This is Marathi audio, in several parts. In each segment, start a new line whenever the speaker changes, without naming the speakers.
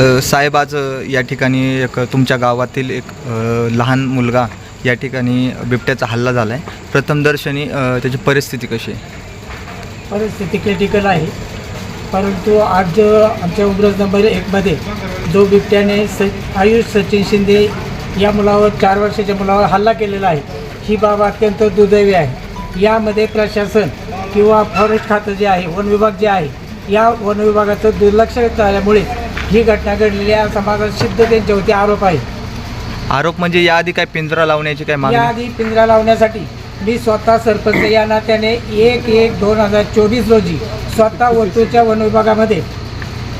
अ, साहेब आज या ठिकाणी एक तुमच्या गावातील एक लहान मुलगा या ठिकाणी बिबट्याचा हल्ला झाला आहे प्रथमदर्शनी त्याची परिस्थिती कशी आहे?
परिस्थिती क्रिटिकल आहे. परंतु आज जो आमच्या उब्रज नंबर एकमध्ये जो बिबट्याने स आयुष सचिन शिंदे या मुलावर चार वर्षाच्या मुलावर हल्ला केलेला आहे ही बाब अत्यंत दुर्दैवी आहे. यामध्ये प्रशासन किंवा फॉरेस्ट खातं जे आहे वन विभाग जे आहे या वन विभागाचं दुर्लक्ष झाल्यामुळे ही घटना घडलेली आहे. समाजात सिद्ध त्यांच्यावरती आरोप आहे
आरोप म्हणजे याआधी काय पिंजरा लावण्याची काय मागणी?
याआधी पिंजरा लावण्यासाठी मी स्वतः सरपंच या नात्याने एक एक दोन हजार चोवीस रोजी स्वतः वस्तूच्या वन विभागामध्ये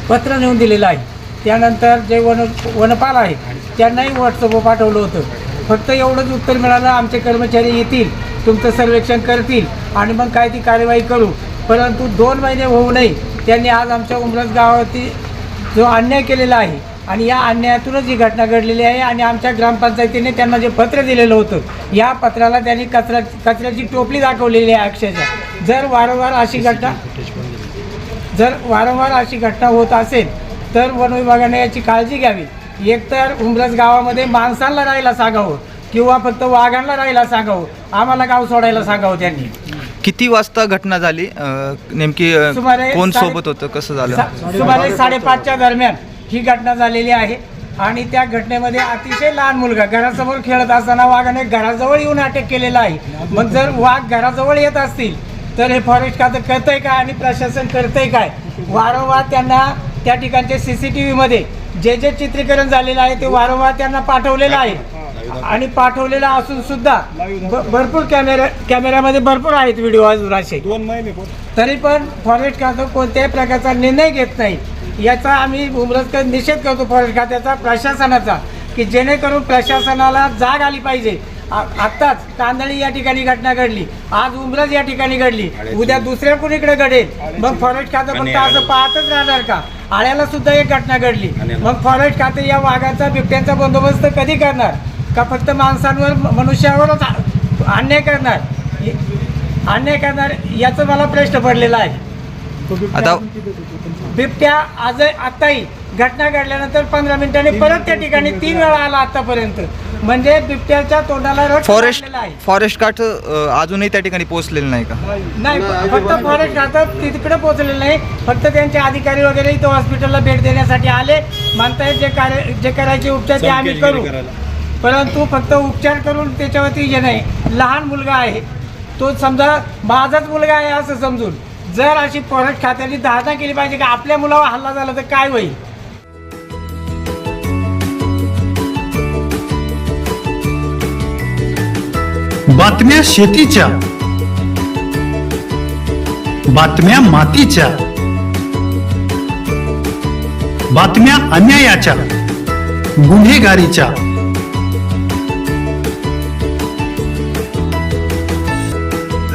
पत्र नेऊन दिलेलं आहे. त्यानंतर जे वन वनपाल आहेत त्यांनाही व्हॉट्सअपवर पाठवलं होतं. फक्त एवढंच उत्तर मिळालं आमचे कर्मचारी येतील तुमचं सर्वेक्षण करतील आणि मग काय ती कार्यवाही करू. परंतु दोन महिने होऊ नये. त्यांनी आज आमच्या उमरस गावावरती जो अन्याय केलेला आहे. आणि या अन्यायातूनच ही घटना घडलेली आहे आणि आमच्या ग्रामपंचायतीने त्यांना जे पत्र दिलेलं होतं या पत्राला त्यांनी कचरा कचऱ्याची टोपली दाखवलेली आहे अक्षरशः. जर वारंवार अशी घटना जर वारंवार अशी घटना होत असेल तर वन विभागाने याची काळजी घ्यावी. एकतर उमरस गावामध्ये माणसांना राहायला सांगावं किंवा फक्त वाघांना राहायला सांगावं. आम्हाला गाव सोडायला सांगावं त्यांनी.
किती वाजता घटना झाली? अ, नेमकी अ,
सुमारे
कोण
साडे-
सोबत होतं? कसं झालं?
सा- सुमारे साडेपाचच्या दरम्यान ही घटना झालेली आहे. आणि त्या घटनेमध्ये अतिशय लहान मुलगा घरासमोर खेळत असताना वाघाने घराजवळ येऊन अटक केलेला आहे. मग जर वाघ घराजवळ येत असतील तर हे फॉरेस्ट खातं करतंय काय आणि प्रशासन करतंय काय? वारंवार त्यांना त्या ठिकाणच्या सी सी टी व्हीमध्ये जे जे चित्रीकरण झालेलं आहे ते वारंवार त्यांना पाठवलेलं आहे. आणि पाठवलेलं असून सुद्धा भ- भरपूर कॅमेरा कॅमेऱ्यामध्ये भरपूर आहेत व्हिडिओ अजून असे.
दोन महिने
तरी पण फॉरेस्ट खातं कोणत्याही प्रकारचा निर्णय घेत नाही. याचा आम्ही उमरसकर निषेध करतो फॉरेस्ट खात्याचा प्रशासनाचा की जेणेकरून प्रशासनाला जाग आली पाहिजे. आ- आत्ताच कांदळी या ठिकाणी घटना घडली आज उमरस या ठिकाणी घडली उद्या दुसऱ्या कुणीकडे घडेल? मग फॉरेस्ट खातं फक्त असं पाहतच राहणार का? आळ्याला सुद्धा एक घटना घडली. मग फॉरेस्ट खाते या वाघाचा बिबट्यांचा बंदोबस्त कधी करणार? का फक्त माणसांवर मनुष्यावरच अन्याय करणार? अन्याय करणार याचा मला प्रश्न पडलेला आहे.
आता
बिबट्या आज आत्ताही घटना घडल्यानंतर पंधरा मिनिटांनी परत त्या ठिकाणी तीन वेळा आला आतापर्यंत. म्हणजे बिबट्याच्या तोंडाला
फॉरेस्ट फॉरेस्ट गाठ अजूनही त्या ठिकाणी पोहोचलेलं नाही का?
नाही फक्त फॉरेस्ट खातं तिकडे पोहोचलेलं नाही. फक्त त्यांचे अधिकारी वगैरे इथं हॉस्पिटलला भेट देण्यासाठी आले. म्हणतायत जे कार्य जे करायचे उपचार ते आम्ही करू. परंतु फक्त उपचार करून त्याच्यावरती हे नाही. लहान मुलगा आहे. तो समजा माझाच मुलगा आहे असं समजून जर अशी फॉरेस्ट खात्याची धारणा केली पाहिजे की आपल्या मुलावर हल्ला झाला तर काय होईल?
बातम्या शेतीच्या. बातम्या मातीच्या. बातम्या अन्यायाच्या. गुन्हेगारीच्या.